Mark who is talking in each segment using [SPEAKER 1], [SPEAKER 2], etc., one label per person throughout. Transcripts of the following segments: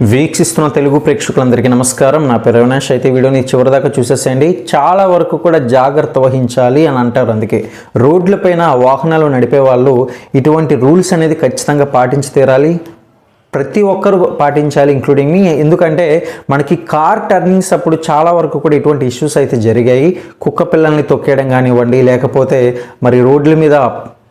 [SPEAKER 1] వీక్షిస్తున్న తెలుగు ప్రేక్షకులందరికీ నమస్కారం. నా పేరు అవినాష్ అయితే వీడియోని చివరిదాకా చూసేసేయండి. చాలా వరకు కూడా జాగ్రత్త వహించాలి అని అంటారు. అందుకే రోడ్లపైన వాహనాలు నడిపే వాళ్ళు ఇటువంటి రూల్స్ అనేది ఖచ్చితంగా పాటించి తీరాలి. ప్రతి ఒక్కరు పాటించాలి ఇంక్లూడింగ్ మీ ఎందుకంటే మనకి కార్ టర్నింగ్స్ అప్పుడు చాలా వరకు కూడా ఇటువంటి ఇష్యూస్ అయితే జరిగాయి. కుక్క పిల్లల్ని తొక్కేయడం కానివ్వండి లేకపోతే మరి రోడ్ల మీద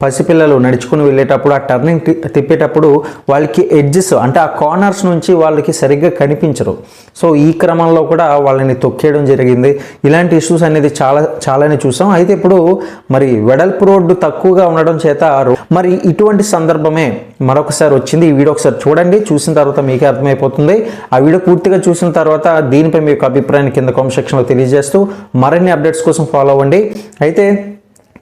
[SPEAKER 1] పసిపిల్లలు నడుచుకుని వెళ్ళేటప్పుడు ఆ టర్నింగ్ తిప్పేటప్పుడు వాళ్ళకి ఎడ్జెస్ అంటే ఆ కార్నర్స్ నుంచి వాళ్ళకి సరిగ్గా కనిపించరు. సో ఈ క్రమంలో కూడా వాళ్ళని తొక్కేయడం జరిగింది. ఇలాంటి ఇష్యూస్ అనేది చాలా చాలానే చూసాం. అయితే ఇప్పుడు మరి వెడల్పు రోడ్డు తక్కువగా ఉండడం చేత మరి ఇటువంటి సందర్భమే మరొకసారి వచ్చింది. ఈ వీడియో ఒకసారి చూడండి. చూసిన తర్వాత మీకే అర్థమైపోతుంది. ఆ వీడియో పూర్తిగా చూసిన తర్వాత దీనిపై మీ యొక్క అభిప్రాయాన్ని కింద కామెంట్ సెక్షన్లో తెలియజేస్తూ మరిన్ని అప్డేట్స్ కోసం ఫాలో అవ్వండి. అయితే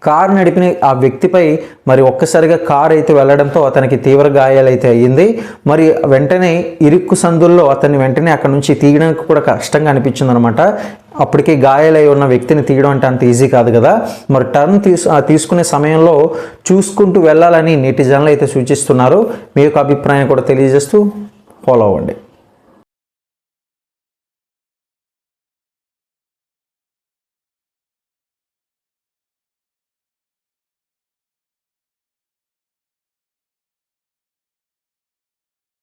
[SPEAKER 1] కారు నడిపిన ఆ వ్యక్తిపై మరి ఒక్కసారిగా కారు అయితే వెళ్ళడంతో అతనికి తీవ్ర గాయాలైతే అయ్యింది. మరి వెంటనే ఇరుక్కు సందుల్లో అతన్ని వెంటనే అక్కడ నుంచి తీయడానికి కూడా కష్టంగా అనిపించింది అనమాట అప్పటికే గాయాలై ఉన్న వ్యక్తిని తీయడం అంటే అంత ఈజీ కాదు కదా. మరి టర్న్ తీసు తీసుకునే సమయంలో చూసుకుంటూ వెళ్ళాలని నేటి జనాలు అయితే సూచిస్తున్నారు. మీ యొక్క అభిప్రాయం కూడా తెలియజేస్తూ ఫాలో అవ్వండి.